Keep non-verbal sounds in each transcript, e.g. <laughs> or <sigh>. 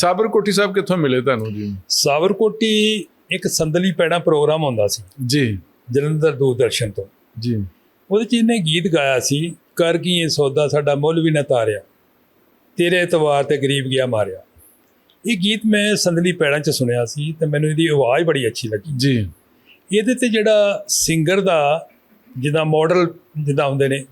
ਸਾਬਰਕੋਟੀ ਸਾਹਿਬ ਕਿੱਥੋਂ ਮਿਲੇ ਤੁਹਾਨੂੰ ਜੀ? ਸਾਵਰਕੋਟੀ ਇੱਕ ਸੰਦਲੀ ਪੈਣਾ ਪ੍ਰੋਗਰਾਮ ਹੁੰਦਾ ਸੀ। ਜੀ। ਜਲੰਧਰ ਦੂਰਦਰਸ਼ਨ ਤੋਂ। ਜੀ। ਉਹਦੇ ਚ ਇਹਨੇ ਗੀਤ ਗਾਇਆ ਸੀ ਕਰ ਕੀ ਇਹ ਸੌਦਾ ਸਾਡਾ ਮੁੱਲ ਵੀ ਨਾ ਤਾਰਿਆ ਤੇਰੇ ਇਤਵਾਰ ਤੇ ਗਰੀਬ ਗਿਆ ਮਾਰਿਆ। ਇਹ ਗੀਤ ਮੈਂ ਸੰਦਲੀ ਪੈੜਾਂ ਚ ਸੁਣਿਆ ਸੀ ਤੇ ਮੈਨੂੰ ਇਹਦੀ ਆਵਾਜ਼ ਬੜੀ ਅੱਛੀ ਲੱਗੀ। ਜੀ। ਇਹਦੇ ਤੇ ਜਿਹੜਾ ਸਿੰਗਰ ਦਾ ਜਿੱਦਾਂ ਮਾਡਲ ਜਿੱਦਾਂ ਹੁੰਦੇ ਨੇ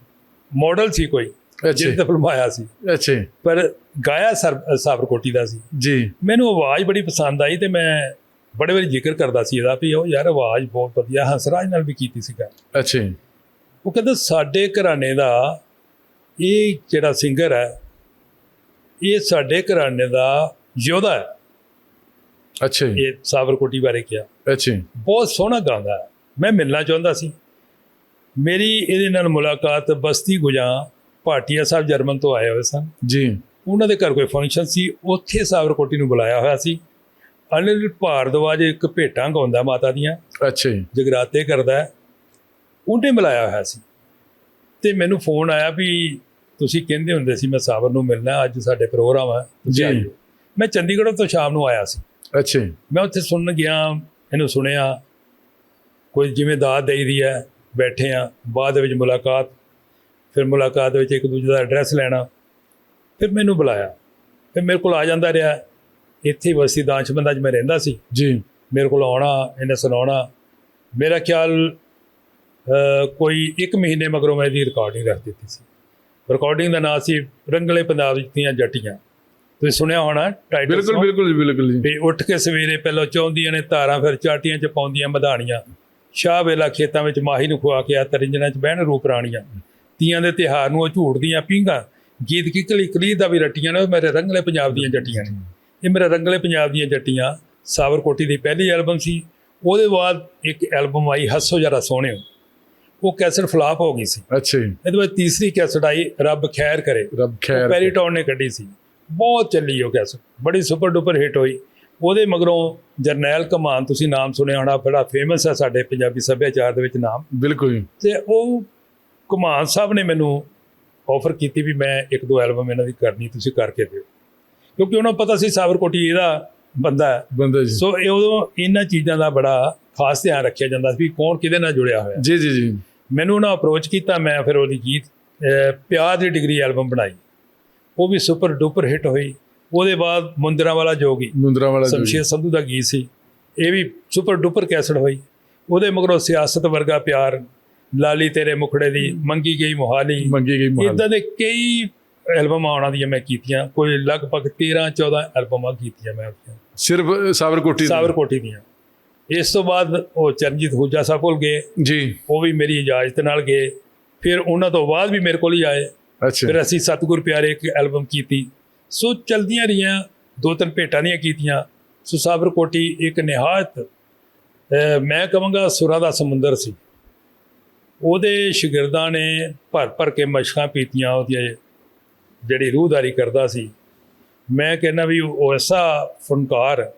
ਮਾਡਲ ਸੀ ਕੋਈ ਜਿਹਦੇ ਤੇ ਫਿਲਮਾਇਆ ਸੀ। ਅੱਛਾ। ਪਰ ਗਾਇਆ ਸਾਬਰਕੋਟੀ ਦਾ ਸੀ। ਜੀ। ਮੈਨੂੰ ਆਵਾਜ਼ ਬੜੀ ਪਸੰਦ ਆਈ ਤੇ ਮੈਂ ਬੜੇ ਵਾਰੀ ਜ਼ਿਕਰ ਕਰਦਾ ਸੀ ਇਹਦਾ ਵੀ ਉਹ ਯਾਰ ਆਵਾਜ਼ ਬਹੁਤ ਵਧੀਆ ਹੰਸਰਾਜ ਨਾਲ ਵੀ ਕੀਤੀ ਸੀਗਾ ਅੱਛਾ। ਉਹ ਕਹਿੰਦਾ ਸਾਡੇ ਘਰਾਣੇ ਦਾ ਇਹ ਜਿਹੜਾ ਸਿੰਗਰ ਹੈ ਇਹ ਸਾਡੇ ਘਰਾਣੇ ਦਾ ਯੋਧਾ ਹੈ। ਅੱਛਾ। ਇਹ ਸਾਬਰਕੋਟੀ ਬਾਰੇ ਕਿਹਾ। ਅੱਛਾ। ਬਹੁਤ ਸੋਹਣਾ ਗਾਉਂਦਾ ਹੈ। ਮੈਂ ਮਿਲਣਾ ਚਾਹੁੰਦਾ ਸੀ। ਮੇਰੀ ਇਹਦੇ ਨਾਲ ਮੁਲਾਕਾਤ ਬਸਤੀ ਗੁਜਾਂ ਭਾਟੀਆ ਸਾਹਿਬ ਜਰਮਨ ਤੋਂ ਆਏ ਹੋਏ ਸਨ। ਜੀ। ਉਹਨਾਂ ਦੇ ਘਰ ਕੋਈ ਫੰਕਸ਼ਨ ਸੀ। ਉੱਥੇ ਸਾਬਰਕੋਟੀ ਨੂੰ ਬੁਲਾਇਆ ਹੋਇਆ ਸੀ। ਅਨਿਲ ਭਾਰਦਵਾਜ ਇੱਕ ਭੇਟਾਂ ਗਾਉਂਦਾ ਮਾਤਾ ਦੀਆਂ। ਅੱਛਾ ਜਗਰਾਤੇ ਕਰਦਾ। ਉਹਨੇ ਮਿਲਾਇਆ ਹੋਇਆ ਸੀ। ਤੇ ਮੈਨੂੰ ਫੋਨ ਆਇਆ ਵੀ ਤੁਸੀਂ ਕਹਿੰਦੇ ਹੁੰਦੇ ਸੀ ਮੈਂ ਸਾਬਰ ਨੂੰ ਮਿਲਣਾ ਅੱਜ ਸਾਡੇ ਪ੍ਰੋਗਰਾਮ ਹੈ ਤੁਸੀਂ ਜੀ। ਮੈਂ ਚੰਡੀਗੜ੍ਹ ਤੋਂ ਸ਼ਾਮ ਨੂੰ ਆਇਆ ਸੀ। ਅੱਛਾ ਮੈਂ ਉੱਥੇ ਸੁਣਨ ਗਿਆ ਇਹਨੂੰ ਸੁਣਿਆ। ਕੋਈ ਜਿਵੇਂ ਦਾਤ ਦੇਈਦੀ ਹੈ ਬੈਠੇ ਆ ਬਾਅਦ ਵਿੱਚ ਮੁਲਾਕਾਤ ਫਿਰ ਮੁਲਾਕਾਤ ਵਿੱਚ ਇੱਕ ਦੂਜੇ ਦਾ ਐਡਰੈਸ ਲੈਣਾ ਫਿਰ ਮੈਨੂੰ ਬੁਲਾਇਆ। ਫਿਰ ਮੇਰੇ ਕੋਲ ਆ ਜਾਂਦਾ ਰਿਹਾ। ਇੱਥੇ ਵਸੀ ਦਾਨਸ਼ਮੰਦਾ 'ਚ ਮੈਂ ਰਹਿੰਦਾ ਸੀ। ਜੀ। ਮੇਰੇ ਕੋਲ ਆਉਣਾ ਇਹਨੇ ਸੁਣਾਉਣਾ। ਮੇਰਾ ਖਿਆਲ ਕੋਈ 1 ਮਹੀਨੇ ਮਗਰੋਂ ਮੈਂ ਇਹਦੀ ਰਿਕਾਰਡਿੰਗ ਰੱਖ ਦਿੱਤੀ ਸੀ। ਰਿਕਾਰਡਿੰਗ ਦਾ ਨਾਮ ਸੀ ਰੰਗਲੇ ਪੰਜਾਬ ਦੀਆਂ ਜੱਟੀਆਂ। ਤੁਸੀਂ ਸੁਣਿਆ ਹੋਣਾ ਟਾਈਟਲ ਬਿਲਕੁਲ ਬਿਲਕੁਲ ਜੀ ਬਿਲਕੁਲ ਜੀ। ਵੀ ਉੱਠ ਕੇ ਸਵੇਰੇ ਪਹਿਲਾਂ ਚਾਹੁੰਦੀਆਂ ਨੇ ਧਾਰਾਂ ਫਿਰ ਚਾਟੀਆਂ ਚ ਪਾਉਂਦੀਆਂ ਮਧਾਣੀਆਂ। ਸ਼ਾਹ ਵੇਲਾ ਖੇਤਾਂ ਵਿੱਚ ਮਾਹੀ ਨੂੰ ਖਵਾ ਕੇ ਆ ਤਰਿੰਜਣਾ ਚ ਬਹਿਣ ਰੂਪ ਰਾਣੀਆਂ। ਤੀਆਂ ਦੇ ਤਿਹਾਰ ਨੂੰ ਉਹ ਝੂੜਦੀਆਂ ਪੀਂਘਾਂ ਗੀਤ ਕੀ ਕਲੀ ਕਲੀ ਦਾ ਵੀ ਰੱਟੀਆਂ ਨੇ ਉਹ ਮੇਰੇ ਰੰਗਲੇ ਪੰਜਾਬ ਦੀਆਂ ਜੱਟੀਆਂ ਨੇ। ਇਹ ਮੇਰੇ ਰੰਗਲੇ ਪੰਜਾਬ ਦੀਆਂ ਜੱਟੀਆਂ ਸਾਵਰਕੋਟੀ ਦੀ ਪਹਿਲੀ ਐਲਬਮ ਸੀ ਉਹਦੇ ਬਾਅਦ ਇੱਕ ਐਲਬਮ ਆਈ ਹੱਸੋ ਜਰਾ ਸੋਹਣਿਓ। ਉਹ ਕੈਸਟ ਫਲਾਪ ਹੋ ਗਈ ਸੀ। ਅੱਛਾ ਜੀ। ਇਹਦੇ ਬਾਅਦ ਤੀਸਰੀ ਕੈਸਟ ਆਈ ਰੱਬ ਖੈਰ ਕਰੇ। ਰੱਬ ਖੈਰ ਪੈਰੀਟੌਨ ਨੇ ਕੱਢੀ ਸੀ। ਬਹੁਤ ਚੱਲੀ ਉਹ ਕੈਸਟ। ਬੜੀ ਸੁਪਰ ਡੁਪਰ ਹਿੱਟ ਹੋਈ। ਉਹਦੇ ਮਗਰੋਂ ਜਰਨੈਲ ਕਮਾਨ ਤੁਸੀਂ ਨਾਮ ਸੁਣਿਆ ਹੋਣਾ ਬੜਾ ਫੇਮਸ ਹੈ ਸਾਡੇ ਪੰਜਾਬੀ ਸੱਭਿਆਚਾਰ ਦੇ ਵਿੱਚ ਨਾਮ। ਬਿਲਕੁਲ ਤੇ ਉਹ ਕਮਾਨ ਸਾਹਿਬ ਨੇ ਮੈਨੂੰ ਆਫਰ ਕੀਤੀ ਵੀ ਮੈਂ ਇੱਕ ਦੋ ਐਲਬਮ ਇਹਨਾਂ ਦੀ ਕਰਨੀ ਤੁਸੀਂ ਕਰਕੇ ਦਿਓ। ਕਿਉਂਕਿ ਉਹਨਾਂ ਨੂੰ ਪਤਾ ਸੀ ਸਾਬਰਕੋਟੀ ਇਹਦਾ ਬੰਦਾ ਹੈ। ਬੰਦਾ ਜੀ। ਸੋ ਇਹ ਉਦੋਂ ਇਹਨਾਂ ਚੀਜ਼ਾਂ ਦਾ ਬੜਾ ਖਾਸ ਧਿਆਨ ਰੱਖਿਆ ਜਾਂਦਾ ਸੀ ਵੀ ਕੌਣ ਕਿਹਦੇ ਨਾਲ ਜੁੜਿਆ ਹੋਇਆ। ਜੀ ਜੀ ਜੀ। ਮੈਨੂੰ ਉਹਨਾਂ ਅਪਰੋਚ ਕੀਤਾ ਮੈਂ ਫਿਰ ਉਹਦੀ ਗੀਤ ਪਿਆਰ ਦੀ ਡਿਗਰੀ ਐਲਬਮ ਬਣਾਈ। ਉਹ ਵੀ ਸੁਪਰ ਡੁਪਰ ਹਿੱਟ ਹੋਈ। ਉਹਦੇ ਬਾਅਦ ਮੁੰਦਰਾਂ ਵਾਲਾ ਜੋਗੀ ਮੁੰਦਰਾ ਵਾਲਾ ਸ਼ਮਸ਼ੇਰ ਸੰਧੂ ਦਾ ਗੀਤ ਸੀ। ਇਹ ਵੀ ਸੁਪਰ ਡੁਪਰ ਕੈਸਟ ਹੋਈ। ਉਹਦੇ ਮਗਰੋਂ ਸਿਆਸਤ ਵਰਗਾ ਪਿਆਰ ਲਾਲੀ ਤੇਰੇ ਮੁਖੜੇ ਦੀ ਮੰਗੀ ਗਈ ਮੁਹਾਲੀ। ਮੰਗੀ ਗਈ ਮਹਾਲ। ਇਦਾਂ ਦੇ ਕਈ ਐਲਬਮਾਂ ਆਉਣਾ ਦੀਆਂ ਮੈਂ ਕੀਤੀਆਂ। ਕੋਈ ਲਗਭਗ 13 14 ਐਲਬਮਾਂ ਕੀਤੀਆਂ ਮੈਂ ਉਹਦੀਆਂ ਸਿਰਫ ਸਾਬਰਕੋਟੀ ਦੀ? ਸਾਵਰਕੋਟੀ ਦੀਆਂ। ਇਸ ਤੋਂ ਬਾਅਦ ਉਹ ਚਰਨਜੀਤ ਹੂਜਾ ਸਾਹਿਬ ਕੋਲ ਗਏ। ਜੀ। ਉਹ ਵੀ ਮੇਰੀ ਇਜਾਜ਼ਤ ਨਾਲ ਗਏ। ਫਿਰ ਉਹਨਾਂ ਤੋਂ ਬਾਅਦ ਵੀ ਮੇਰੇ ਕੋਲ ਹੀ ਆਏ। ਅੱਛਾ। ਫਿਰ ਅਸੀਂ ਸਤਿਗੁਰ ਪਿਆਰੇ ਇੱਕ ਐਲਬਮ ਕੀਤੀ। ਸੋ ਚਲਦੀਆਂ ਰਹੀਆਂ ਦੋ ਤਿੰਨ ਭੇਟਾਂ ਦੀਆਂ ਕੀਤੀਆਂ। ਸੋ ਸਾਬਰਕੋਟੀ ਇੱਕ ਨਿਹਾਇਤ ਮੈਂ ਕਹਾਂਗਾ ਸੁਰਾਂ ਦਾ ਸਮੁੰਦਰ ਸੀ। ਉਹਦੇ ਸ਼ਾਗਿਰਦਾਂ ਨੇ ਭਰ ਭਰ ਕੇ ਮਸ਼ਕਾਂ ਪੀਤੀਆਂ ਉਹਦੀਆਂ ਜਿਹੜੀ ਰੂਹਦਾਰੀ ਕਰਦਾ ਸੀ। ਮੈਂ ਕਹਿੰਦਾ ਵੀ ਉਹ ਐਸਾ ਫਨਕਾਰ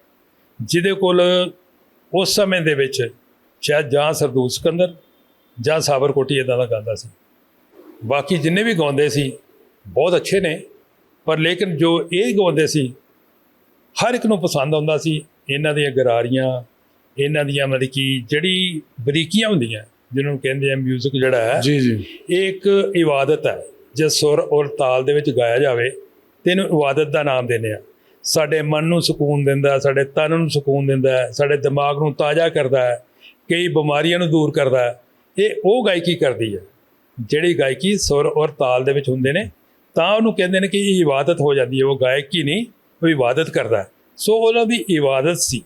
ਜਿਹਦੇ ਕੋਲ ਉਸ ਸਮੇਂ ਦੇ ਵਿੱਚ ਸ਼ਾਇਦ ਜਾਂ ਸਰਦੂਲ ਸਿਕੰਦਰ ਜਾਂ ਸਾਬਰਕੋਟੀ ਇਦਾਂ ਦਾ ਗਾਉਂਦਾ ਸੀ। ਬਾਕੀ ਜਿੰਨੇ ਵੀ ਗਾਉਂਦੇ ਸੀ, ਬਹੁਤ ਅੱਛੇ ਨੇ। ਪਰ ਲੇਕਿਨ ਜੋ ਇਹ ਗਾਉਂਦੇ ਸੀ, ਹਰ ਇੱਕ ਨੂੰ ਪਸੰਦ ਆਉਂਦਾ ਸੀ। ਇਹਨਾਂ ਦੀਆਂ ਗਰਾਰੀਆਂ, ਇਹਨਾਂ ਦੀਆਂ ਮਤਲਬ ਕਿ ਜਿਹੜੀ ਬਰੀਕੀਆਂ ਹੁੰਦੀਆਂ ਜਿਹਨਾਂ ਨੂੰ ਕਹਿੰਦੇ ਆ 뮤직 ਜਿਹੜਾ ਹੈ ਜੀ ਜੀ। ਇਹ ਇੱਕ ਇਬਾਦਤ ਹੈ। ਜੇ ਸੁਰ ਔਰ ਤਾਲ ਦੇ ਵਿੱਚ ਗਾਇਆ ਜਾਵੇ ਤੇ ਇਹਨੂੰ ਇਬਾਦਤ ਦਾ ਨਾਮ ਦਿੰਦੇ ਆ। ਸਾਡੇ ਮਨ ਨੂੰ ਸਕੂਨ ਦਿੰਦਾ ਸਾਡੇ ਤਨ ਨੂੰ ਸਕੂਨ ਦਿੰਦਾ ਸਾਡੇ ਦਿਮਾਗ ਨੂੰ ਤਾਜ਼ਾ ਕਰਦਾ ਹੈ ਕਈ ਬਿਮਾਰੀਆਂ ਨੂੰ ਦੂਰ ਕਰਦਾ ਹੈ। ਇਹ ਉਹ ਗਾਇਕੀ ਕਰਦੀ ਹੈ ਜਿਹੜੀ ਗਾਇਕੀ ਸੁਰ ਔਰ ਤਾਲ ਦੇ ਵਿੱਚ ਹੁੰਦੇ ਨੇ ਤਾਂ ਉਹਨੂੰ ਕਹਿੰਦੇ ਨੇ ਕਿ ਇਹ ਇਬਾਦਤ ਹੋ ਜਾਂਦੀ ਹੈ। ਉਹ ਗਾਇਕ ਨਹੀਂ ਉਹ ਇਬਾਦਤ ਕਰਦਾ। ਸੋ ਉਹਨਾਂ ਦੀ ਇਬਾਦਤ ਸੀ।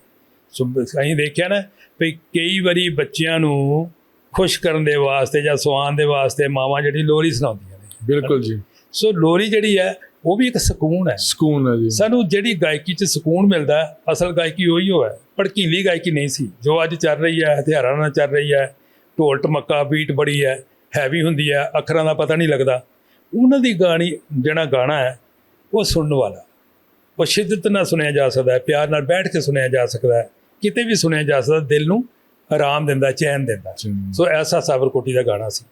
ਸੋ ਅਸੀਂ ਦੇਖਿਆ ਨਾ ਵੀ ਕਈ ਵਾਰੀ ਬੱਚਿਆਂ ਨੂੰ ਖੁਸ਼ ਕਰਨ ਦੇ ਵਾਸਤੇ ਜਾਂ ਸੁਆਉਣ ਦੇ ਵਾਸਤੇ ਮਾਵਾਂ ਜਿਹੜੀ ਲੋਰੀ ਸੁਣਾਉਂਦੀਆਂ ਨੇ। ਬਿਲਕੁਲ ਜੀ। ਸੋ ਲੋਰੀ ਜਿਹੜੀ ਹੈ ਉਹ ਵੀ ਇੱਕ ਸਕੂਨ ਹੈ। ਸਕੂਨ ਹੈ ਜੀ। ਸਾਨੂੰ ਜਿਹੜੀ ਗਾਇਕੀ 'ਚ ਸਕੂਨ ਮਿਲਦਾ ਅਸਲ ਗਾਇਕੀ ਉਹੀ ਹੋ। ਹੈ ਭੜਕੀਲੀ ਗਾਇਕੀ ਨਹੀਂ ਸੀ। ਜੋ ਅੱਜ ਚੱਲ ਰਹੀ ਹੈ ਹਥਿਆਰਾਂ ਨਾਲ ਚੱਲ ਰਹੀ ਹੈ ਢੋਲ ਟਮੱਕਾ ਬੀਟ ਬੜੀ ਹੈ ਹੈਵੀ ਹੁੰਦੀ ਹੈ ਅੱਖਰਾਂ ਦਾ ਪਤਾ ਨਹੀਂ ਲੱਗਦਾ। ਉਹਨਾਂ ਦੀ ਗਾਣੀ ਜਿਹੜਾ ਗਾਣਾ ਹੈ ਉਹ ਸੁਣਨ ਵਾਲਾ ਉਹ ਸ਼ਿੱਦਤ ਨਾਲ ਸੁਣਿਆ ਜਾ ਸਕਦਾ ਹੈ ਪਿਆਰ ਨਾਲ ਬੈਠ ਕੇ ਸੁਣਿਆ ਜਾ ਸਕਦਾ ਹੈ। ਕਿਤੇ ਵੀ ਸੁਣਿਆ ਜਾ ਸਕਦਾ ਦਿਲ ਨੂੰ ਆਰਾਮ ਦਿੰਦਾ ਚੈਨ ਦਿੰਦਾ। ਸੋ ਐਸਾ ਸਾਬਰਕੋਟੀ ਦਾ ਗਾਣਾ ਸੀ।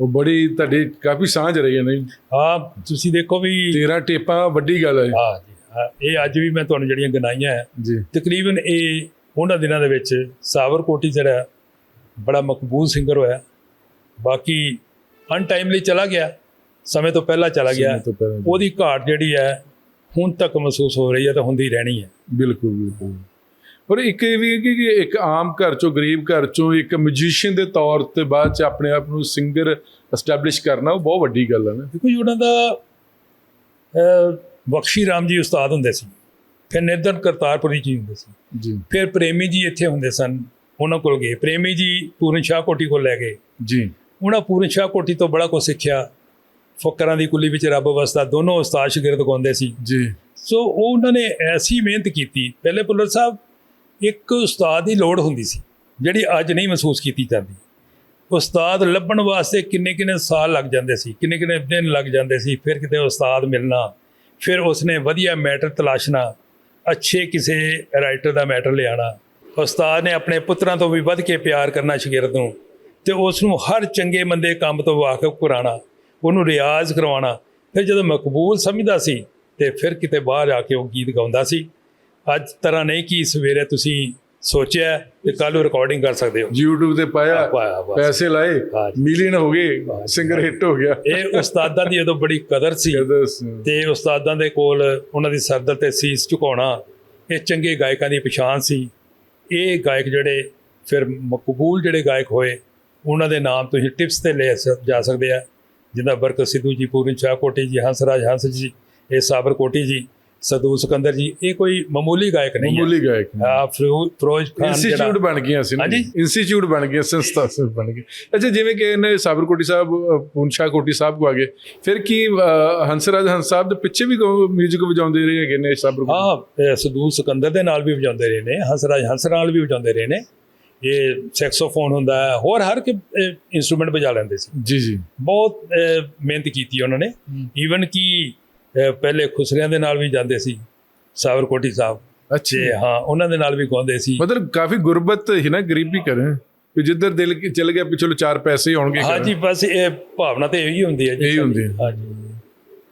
ਉਹ ਬੜੀ ਤੁਹਾਡੀ ਕਾਫੀ ਸਾਂਝ ਰਹੀ ਹੈ ਨਹੀਂ? ਆ ਤੁਸੀਂ ਦੇਖੋ ਵੀ 13 ਟੇਪਾਂ ਵੱਡੀ ਗੱਲ ਹੈ। ਹਾਂ ਜੀ ਹਾਂ, ਇਹ ਅੱਜ ਵੀ ਮੈਂ ਤੁਹਾਨੂੰ ਜਿਹੜੀਆਂ ਗਨਾਈਆਂ ਹੈ ਜੀ। ਤਕਰੀਬਨ ਇਹ ਉਹਨਾਂ ਦਿਨਾਂ ਦੇ ਵਿੱਚ ਸਾਵਰਕੋਟੀ ਜਿਹੜਾ ਬੜਾ ਮਕਬੂਲ ਸਿੰਗਰ ਹੋਇਆ ਬਾਕੀ ਅਨਟਾਈਮਲੀ ਚਲਾ ਗਿਆ ਸਮੇਂ ਤੋਂ ਪਹਿਲਾਂ ਚਲਾ ਗਿਆ। ਉਹਦੀ ਘਾਟ ਜਿਹੜੀ ਹੈ ਹੁਣ ਤੱਕ ਮਹਿਸੂਸ ਹੋ ਰਹੀ ਹੈ ਤਾਂ ਹੁੰਦੀ ਰਹਿਣੀ ਹੈ। ਬਿਲਕੁਲ ਬਿਲਕੁਲ। ਪਰ ਇੱਕ ਇਹ ਵੀ ਹੈ ਕਿ ਇੱਕ ਆਮ ਘਰ ਚੋਂ ਗਰੀਬ ਘਰ ਚੋਂ ਇੱਕ ਮਿਊਜ਼ੀਸ਼ੀਅਨ ਦੇ ਤੌਰ ਤੇ ਬਾਅਦ ਚ ਆਪਣੇ ਆਪ ਨੂੰ ਸਿੰਗਰ ਐਸਟੈਬਲਿਸ਼ ਕਰਨਾ ਉਹ ਬਹੁਤ ਵੱਡੀ ਗੱਲ ਹੈ ਨਾ। ਦੇਖੋ ਜੀ ਉਹਨਾਂ ਦਾ ਬਖਸ਼ੀ ਰਾਮ ਜੀ ਉਸਤਾਦ ਹੁੰਦੇ ਸੀ। ਫਿਰ ਨਿਰਦਨ ਕਰਤਾਰਪੁਰੀ ਜੀ ਹੁੰਦੇ ਸੀ। ਜੀ। ਫਿਰ ਪ੍ਰੇਮੀ ਜੀ ਇੱਥੇ ਹੁੰਦੇ ਸਨ ਉਹਨਾਂ ਕੋਲ ਗਏ। ਪ੍ਰੇਮੀ ਜੀ ਪੂਰਨ ਸ਼ਾਹ ਕੋਟੀ ਕੋਲ ਲੈ ਗਏ। ਜੀ। ਉਹਨਾਂ ਪੂਰਨ ਸ਼ਾਹ ਕੋਟੀ ਤੋਂ ਬੜਾ ਕੁਝ ਸਿੱਖਿਆ। ਫਕਰਾਂ ਦੀ ਕੁੱਲੀ ਵਿੱਚ ਰੱਬ ਵਸਦਾ ਦੋਨੋਂ ਉਸਤਾਦ ਸ਼ਾਗਿਰਦ ਗਾਉਂਦੇ ਸੀ। ਜੀ। ਸੋ ਉਹ ਉਹਨਾਂ ਨੇ ਐਸੀ ਮਿਹਨਤ ਕੀਤੀ। ਪਹਿਲੇ ਪੁੱਲਰ ਸਾਹਿਬ ਇੱਕ ਉਸਤਾਦ ਦੀ ਲੋੜ ਹੁੰਦੀ ਸੀ, ਜਿਹੜੀ ਅੱਜ ਨਹੀਂ ਮਹਿਸੂਸ ਕੀਤੀ ਜਾਂਦੀ। ਉਸਤਾਦ ਲੱਭਣ ਵਾਸਤੇ ਕਿੰਨੇ ਕਿੰਨੇ ਸਾਲ ਲੱਗ ਜਾਂਦੇ ਸੀ, ਕਿੰਨੇ ਕਿੰਨੇ ਦਿਨ ਲੱਗ ਜਾਂਦੇ ਸੀ, ਫਿਰ ਕਿਤੇ ਉਸਤਾਦ ਮਿਲਣਾ, ਫਿਰ ਉਸਨੇ ਵਧੀਆ ਮੈਟਰ ਤਲਾਸ਼ਣਾ, ਅੱਛੇ ਕਿਸੇ ਰਾਈਟਰ ਦਾ ਮੈਟਰ ਲਿਆਣਾ। ਉਸਤਾਦ ਨੇ ਆਪਣੇ ਪੁੱਤਰਾਂ ਤੋਂ ਵੀ ਵੱਧ ਕੇ ਪਿਆਰ ਕਰਨਾ ਸ਼ਾਗਿਰਦ ਨੂੰ ਤੇ ਉਸ ਨੂੰ ਹਰ ਚੰਗੇ ਮੰਦੇ ਕੰਮ ਤੋਂ ਵਾਕਿਫ ਕਰਾਉਣਾ, ਉਹਨੂੰ ਰਿਆਜ਼ ਕਰਵਾਉਣਾ, ਫਿਰ ਜਦੋਂ ਮਕਬੂਲ ਸਮਝਦਾ ਸੀ ਤੇ ਫਿਰ ਕਿਤੇ ਬਾਹਰ ਆ ਕੇ ਉਹ ਗੀਤ ਗਾਉਂਦਾ ਸੀ। ਅੱਜ ਤਰ੍ਹਾਂ ਨਹੀਂ ਕਿ ਸਵੇਰੇ ਤੁਸੀਂ ਸੋਚਿਆ ਤੇ ਕੱਲ ਨੂੰ ਰਿਕਾਰਡਿੰਗ ਕਰ ਸਕਦੇ ਹੋ। YouTube ਤੇ ਪਾਇਆ। ਪੈਸੇ ਲਾਏ। ਮਿਲੀਅਨ ਹੋ ਗਏ ਸਿੰਗਰ ਹਿੱਟ ਹੋ ਗਿਆ। ਇਹ ਉਸਤਾਦਾਂ ਦੀ ਉਦੋਂ ਬੜੀ ਕਦਰ ਸੀ। ਤੇ ਉਸਤਾਦਾਂ ਦੇ ਕੋਲ ਉਹਨਾਂ ਦੀ ਸਰਦਰ ਤੇ ਸੀਸ ਝੁਕਾਉਣਾ ਇਹ ਚੰਗੇ ਗਾਇਕਾਂ ਦੀ ਪਛਾਣ ਸੀ। ਇਹ ਗਾਇਕ ਜਿਹੜੇ ਫਿਰ ਮਕਬੂਲ ਜਿਹੜੇ ਗਾਇਕ ਹੋਏ ਉਹਨਾਂ ਦੇ ਨਾਮ ਤੁਸੀਂ ਟਿਪਸ ਤੇ ਲੈ ਜਾ ਸਕਦੇ ਆ। ਜਿੱਦਾਂ ਬਰਕਤ ਸਿੱਧੂ ਜੀ ਪੂਰਨ ਸ਼ਾਹ ਕੋਟੀ ਜੀ ਹੰਸਰਾਜ ਹੰਸ ਜੀ ਇਹ ਸਾਬਰ ਕੋਟੀ ਜੀ ਸਦੂ ਸਿਕੰਦਰ ਜੀ ਇਹ ਕੋਈ ਮਾਮੂਲੀ ਗਾਇਕ ਨਹੀਂ ਹੈ। ਮਾਮੂਲੀ ਗਾਇਕ ਆ ਫਿਰੋ- ਫਿਰੋਜ਼ ਖਾਨ ਇੰਸਟੀਚਿਊਟ ਬਣ ਗਈਆਂ ਸੀ ਨਾ ਹਾਂਜੀ। ਇੰਸਟੀਚਿਊਟ ਬਣ ਗਿਆ ਸੰਸਥਾ ਬਣ ਗਈ ਅੱਛਾ ਜਿਵੇਂ ਕਿ ਇਹਨੇ ਸਾਬਰਕੋਟੀ ਸਾਹਿਬ ਅ, ਪੂਨਸ਼ਾ ਕੋਟੀ ਸਾਹਿਬ ਕੋ ਆ ਗਏ। ਫਿਰ ਕੀ ਹੰਸਰਾਜ ਹੰਸ ਸਾਹਿਬ ਦੇ ਪਿੱਛੇ ਵੀ 뮤직 ਵਜਾਉਂਦੇ ਰਹੇ ਹੈਗੇ ਨੇ ਸਾਬਰਕੋਟੀ? ਹਾਂ ਇਹ ਸਦੂ ਸਿਕੰਦਰ ਦੇ ਨਾਲ ਵੀ ਵਜਾਉਂਦੇ ਰਹੇ ਨੇ ਹੰਸਰਾਜ ਹੰਸ ਨਾਲ ਵੀ ਵਜਾਉਂਦੇ ਰਹੇ ਨੇ। ਇਹ ਸੈਕਸੋਫੋਨ ਹੁੰਦਾ ਹੈ ਹੋਰ ਹਰ ਇੱਕ ਇਨਸਟਰੂਮੈਂਟ ਵਜਾ ਲੈਂਦੇ ਸੀ। ਜੀ ਜੀ। ਬਹੁਤ ਮਿਹਨਤ ਕੀਤੀ ਉਹਨਾਂ ਨੇ। ਈਵਨ ਕਿ ਪਹਿਲੇ ਖੁਸਰਿਆਂ ਦੇ ਨਾਲ ਵੀ ਜਾਂਦੇ ਸੀ ਸਾਵਰਕੋਟੀ ਸਾਹਿਬ। ਅੱਛਾ। ਹਾਂ ਉਹਨਾਂ ਦੇ ਨਾਲ ਵੀ ਗਾਉਂਦੇ ਸੀ। ਮਤਲਬ ਕਾਫੀ ਗੁਰਬਤ ਹੀ ਨਾ ਗਰੀਬੀ ਕਰੇ ਕਿ ਜਿੱਧਰ ਦਿਲ ਕੀ- ਚਲ ਗਿਆ ਪਿਛਲੇ ਚਾਰ ਪੈਸੇ ਹੀ ਹੋਣਗੇ ਘਰ। ਹਾਂਜੀ ਬਸ ਇਹ ਭਾਵਨਾ ਤੇ ਇਹੀ ਹੁੰਦੀ ਹੈ ਜੀ ਇਹੀ ਹੁੰਦੀ ਹੈ। ਹਾਂਜੀ।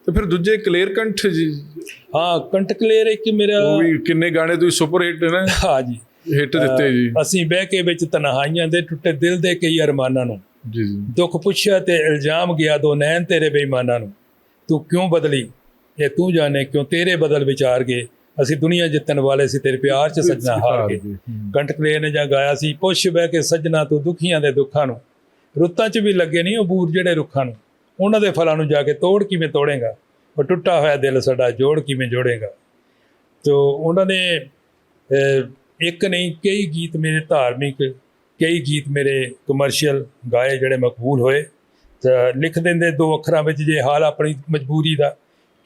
ਤੇ ਫਿਰ ਦੂਜੇ ਕਲੇਰ ਕੰਠ ਜੀ। ਹਾਂ ਕੰਟਕਲੇਰ ਇੱਕ ਮੇਰਾ ਉਹ ਵੀ ਕਿੰਨੇ ਗਾਣੇ ਤੁਸੀਂ ਸੁਪਰ ਹਿੱਟ ਨਾ। ਹਾਂਜੀ। ਹਿੱਟ ਦਿੱਤੇ ਜੀ। ਅਸੀਂ ਬਹਿ ਕੇ ਵਿੱਚ ਤਨਹਾਈਆਂ ਦੇ ਟੁੱਟੇ ਦਿਲ ਦੇ ਕਈ ਅਰਮਾਨਾਂ ਨੂੰ। ਜੀ ਜੀ। ਦੁੱਖ ਪੁੱਛਿਆ ਤੇ ਇਲਜ਼ਾਮ ਗਿਆ ਦੋ ਨੈਣ ਤੇਰੇ ਬੇਈਮਾਨਾਂ ਨੂੰ। ਤੂੰ ਕਿਉਂ ਬਦਲੀ? ਇਹ ਤੂੰ ਜਾਣੇ ਕਿਉਂ ਤੇਰੇ ਬਦਲ ਵਿਚਾਰ ਗਏ? ਅਸੀਂ ਦੁਨੀਆ ਜਿੱਤਣ ਵਾਲੇ ਸੀ ਤੇਰੇ ਪਿਆਰ 'ਚ ਸੱਜਣਾ ਹਾਰ ਗਏ। ਕੰਟਕਲੇ ਨੇ ਜਾਂ ਗਾਇਆ ਸੀ ਪੁੱਛ ਬਹਿ ਕੇ ਸੱਜਣਾ ਤੂੰ ਦੁਖੀਆਂ ਦੇ ਦੁੱਖਾਂ ਨੂੰ। ਰੁੱਤਾਂ 'ਚ ਵੀ ਲੱਗੇ ਨਹੀਂ ਉਹ ਬੂਰ ਜਿਹੜੇ ਰੁੱਖਾਂ ਨੂੰ। ਉਹਨਾਂ ਦੇ ਫਲਾਂ ਨੂੰ ਜਾ ਕੇ ਤੋੜ ਕਿਵੇਂ ਤੋੜੇਗਾ? ਉਹ ਟੁੱਟਾ ਹੋਇਆ ਦਿਲ ਸਾਡਾ ਜੋੜ ਕਿਵੇਂ ਜੋੜੇਗਾ? ਤੋ ਉਹਨਾਂ ਨੇ ਇੱਕ ਨਹੀਂ ਕਈ ਗੀਤ ਮੇਰੇ ਧਾਰਮਿਕ ਕਈ ਗੀਤ ਮੇਰੇ ਕਮਰਸ਼ੀਅਲ ਗਾਏ ਜਿਹੜੇ ਮਕਬੂਲ ਹੋਏ। ਤਾਂ ਲਿਖ ਦਿੰਦੇ ਦੋ ਅੱਖਰਾਂ ਵਿੱਚ ਜੇ ਹਾਲ ਆਪਣੀ ਮਜਬੂਰੀ ਦਾ।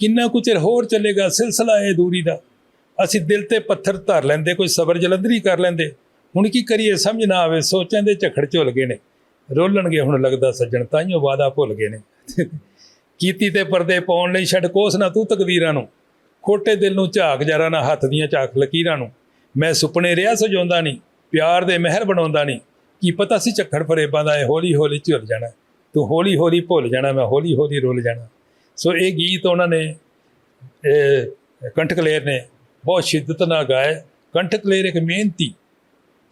ਕਿੰਨਾ ਕੁ ਚਿਰ ਹੋਰ ਚੱਲੇਗਾ ਸਿਲਸਿਲਾ ਇਹ ਦੂਰੀ ਦਾ? ਅਸੀਂ ਦਿਲ ਤੇ ਪੱਥਰ ਧਰ ਲੈਂਦੇ, ਕੋਈ ਸਬਰ ਜਲੰਧਰੀ ਕਰ ਲੈਂਦੇ। ਹੁਣ ਕੀ ਕਰੀਏ, ਸਮਝ ਨਾ ਆਵੇ, ਸੋਚਾਂ ਦੇ ਝਖੜ ਝੁੱਲ ਗਏ ਨੇ। ਰੋਲਣਗੇ, ਹੁਣ ਲੱਗਦਾ ਸੱਜਣ ਤਾਈਓ ਵਾਦਾ ਭੁੱਲ ਗਏ ਨੇ। ਕੀਤੀ ਤੇ ਪਰਦੇ ਪਾਉਣ ਲਈ ਛੱਡ ਕੋਸ ਨਾ ਤੂੰ ਤਕਦੀਰਾਂ ਨੂੰ। ਖੋਟੇ ਦਿਲ ਨੂੰ ਝਾਕ ਜਰਾ ਨਾ ਹੱਥ ਦੀਆਂ ਝਾਕ ਲਕੀਰਾਂ ਨੂੰ। ਮੈਂ ਸੁਪਨੇ ਰਿਆ ਸਜਾਉਂਦਾ ਨਹੀਂ ਪਿਆਰ ਦੇ ਮਹਿਰ ਬਣਾਉਂਦਾ ਨਹੀਂ ਕੀ ਪਤਾ ਸੀ ਝੱਖੜ ਫਰੇਬਾਂ ਦਾ ਇਹ ਹੌਲੀ ਹੌਲੀ ਝੁੱਲ ਜਾਣਾ। ਤੂੰ ਹੌਲੀ ਹੌਲੀ ਭੁੱਲ ਜਾਣਾ, ਮੈਂ ਹੌਲੀ ਹੌਲੀ ਰੁੱਲ ਜਾਣਾ। ਸੋ ਇਹ ਗੀਤ ਉਹਨਾਂ ਨੇ, ਇਹ ਕੰਠਕਲੇਰ ਨੇ ਬਹੁਤ ਸ਼ਿੱਦਤ ਨਾਲ ਗਾਏ। ਕੰਠਕਲੇਰ ਇੱਕ ਮਿਹਨਤੀ,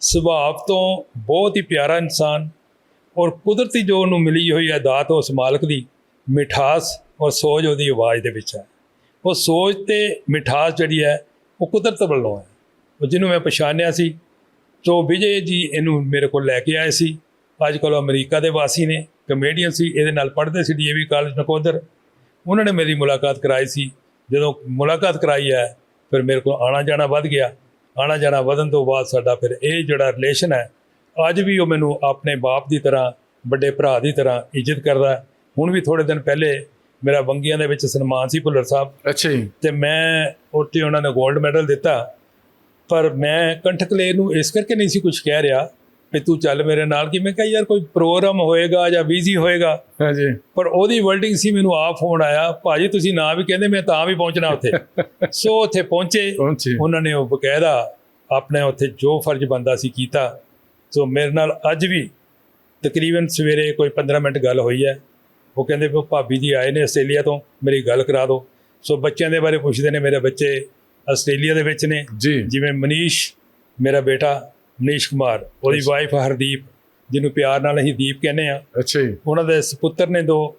ਸੁਭਾਅ ਤੋਂ ਬਹੁਤ ਹੀ ਪਿਆਰਾ ਇਨਸਾਨ ਔਰ ਕੁਦਰਤੀ ਜੋ ਉਹਨੂੰ ਮਿਲੀ ਹੋਈ ਹੈ ਦਾਤ ਉਸ ਮਾਲਕ ਦੀ, ਮਿਠਾਸ ਔਰ ਸੋਜ ਉਹਦੀ ਆਵਾਜ਼ ਦੇ ਵਿੱਚ ਹੈ। ਉਹ ਸੋਜ ਤੇ ਮਿਠਾਸ ਜਿਹੜੀ ਹੈ, ਉਹ ਕੁਦਰਤ ਵੱਲੋਂ ਹੈ। ਉਹ ਜਿਹਨੂੰ ਮੈਂ ਪਛਾਣਿਆ ਸੀ, ਤੋ ਵਿਜੇ ਜੀ ਇਹਨੂੰ ਮੇਰੇ ਕੋਲ ਲੈ ਕੇ ਆਏ ਸੀ। ਅੱਜ ਕੱਲ੍ਹ ਉਹ ਅਮਰੀਕਾ ਦੇ ਵਾਸੀ ਨੇ, ਕਮੇਡੀਅਨ ਸੀ, ਇਹਦੇ ਨਾਲ ਪੜ੍ਹਦੇ ਸੀ ਡੀਏਵੀ ਕਾਲਜ ਨਕੋਦਰ। ਉਹਨਾਂ ਨੇ ਮੇਰੀ ਮੁਲਾਕਾਤ ਕਰਾਈ ਸੀ। ਜਦੋਂ ਮੁਲਾਕਾਤ ਕਰਾਈ ਹੈ ਫਿਰ ਮੇਰੇ ਕੋਲ ਆਣਾ ਜਾਣਾ ਵੱਧ ਗਿਆ। ਆਣਾ ਜਾਣਾ ਵਧਣ ਤੋਂ ਬਾਅਦ ਸਾਡਾ ਫਿਰ ਇਹ ਜਿਹੜਾ ਰਿਲੇਸ਼ਨ ਹੈ ਅੱਜ ਵੀ ਉਹ ਮੈਨੂੰ ਆਪਣੇ ਬਾਪ ਦੀ ਤਰ੍ਹਾਂ ਵੱਡੇ ਭਰਾ ਦੀ ਤਰ੍ਹਾਂ ਇੱਜ਼ਤ ਕਰਦਾ। ਹੁਣ ਵੀ ਥੋੜੇ ਦਿਨ ਪਹਿਲੇ ਮੇਰਾ ਵੰਗੀਆਂ ਦੇ ਵਿੱਚ ਸਨਮਾਨ ਸੀ ਭੁੱਲਰ ਸਾਹਿਬ। ਅੱਛਾ ਜੀ। ਤੇ ਮੈਂ ਉੱਥੇ ਉਹਨਾਂ ਨੇ 골ਡ ਮੈਡਲ ਦਿੱਤਾ। ਪਰ ਮੈਂ ਕੰਠਕਲੇ ਨੂੰ ਇਸ ਕਰਕੇ ਨਹੀਂ ਸੀ ਕੁਝ ਕਹਿ ਰਿਹਾ ਵੀ ਤੂੰ ਚੱਲ ਮੇਰੇ ਨਾਲ। ਕਿ ਮੈਂ ਕਿਹਾ ਯਾਰ ਕੋਈ ਪ੍ਰੋਗਰਾਮ ਹੋਏਗਾ ਜਾਂ ਬਿਜ਼ੀ ਹੋਏਗਾ? ਹਾਂਜੀ। ਪਰ ਉਹਦੀ ਵਰਲਡਿੰਗ ਸੀ ਮੈਨੂੰ ਆ ਫੋਨ ਆਇਆ। ਭਾਜੀ ਤੁਸੀਂ ਨਾ ਵੀ ਕਹਿੰਦੇ ਮੈਂ ਤਾਂ ਵੀ ਪਹੁੰਚਣਾ ਉੱਥੇ। <laughs> ਸੋ ਉੱਥੇ ਪਹੁੰਚੇ। ਉਹਨਾਂ ਨੇ ਉਹ ਬਕਾਇਦਾ ਆਪਣੇ ਉੱਥੇ ਜੋ ਫਰਜ਼ ਬੰਦਾ ਸੀ ਕੀਤਾ। ਸੋ ਮੇਰੇ ਨਾਲ ਅੱਜ ਵੀ ਤਕਰੀਬਨ ਸਵੇਰੇ ਕੋਈ 15 ਮਿੰਟ ਗੱਲ ਹੋਈ ਹੈ। ਉਹ ਕਹਿੰਦੇ ਵੀ ਭਾਬੀ ਜੀ ਆਏ ਨੇ ਆਸਟ੍ਰੇਲੀਆ ਤੋਂ ਮੇਰੀ ਗੱਲ ਕਰਾ ਦਿਓ। ਸੋ ਬੱਚਿਆਂ ਦੇ ਬਾਰੇ ਪੁੱਛਦੇ ਨੇ ਮੇਰੇ ਬੱਚੇ ਆਸਟ੍ਰੇਲੀਆ ਦੇ ਵਿੱਚ ਨੇ। ਜਿਵੇਂ ਮਨੀਸ਼ ਮੇਰਾ ਬੇਟਾ ਮਨੀਸ਼ ਕੁਮਾਰ ਉਹਦੀ। ਵਾਈਫ ਹਰਦੀਪ ਜਿਹਨੂੰ ਪਿਆਰ ਨਾਲ ਅਸੀਂ ਦੀਪ ਕਹਿੰਦੇ ਆ ਅੱਛਾ ਜੀ। ਉਹਨਾਂ ਦੇ ਸੁਪੁੱਤਰ ਨੇ ਦੋ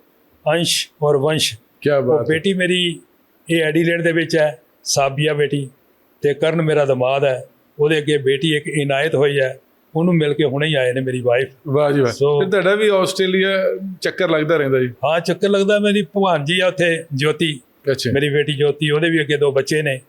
ਅੰਸ਼ ਔਰ ਵੰਸ਼। ਕੀ ਬਾਤ ਹੈ। ਬੇਟੀ ਮੇਰੀ ਇਹ ਐਡੀਲੇਡ ਦੇ ਵਿੱਚ ਹੈ ਸਾਬੀਆ ਬੇਟੀ ਤੇ ਕਰਨ ਮੇਰਾ ਦਮਾਦ ਹੈ। ਉਹਦੇ ਅੱਗੇ ਬੇਟੀ ਇੱਕ ਇਨਾਇਤ ਹੋਈ ਹੈ ਉਹਨੂੰ ਮਿਲ ਕੇ ਹੁਣੇ ਹੀ ਆਏ ਨੇ ਮੇਰੀ ਵਾਈਫ ਵਾਹ ਜੀ ਵਾਹ। ਫਿਰ ਤੁਹਾਡਾ ਵੀ ਆਸਟ੍ਰੇਲੀਆ ਚੱਕਰ ਲੱਗਦਾ ਰਹਿੰਦਾ ਜੀ। ਹਾਂ ਚੱਕਰ ਲੱਗਦਾ ਮੇਰੀ ਭਗਵਾਨ ਜੀ ਆ ਉੱਥੇ ਜੋਤੀ। ਅੱਛਾ। ਮੇਰੀ ਬੇਟੀ ਜੋਤੀ ਉਹਦੇ ਵੀ ਅੱਗੇ ਦੋ ਬੱਚੇ ਨੇ।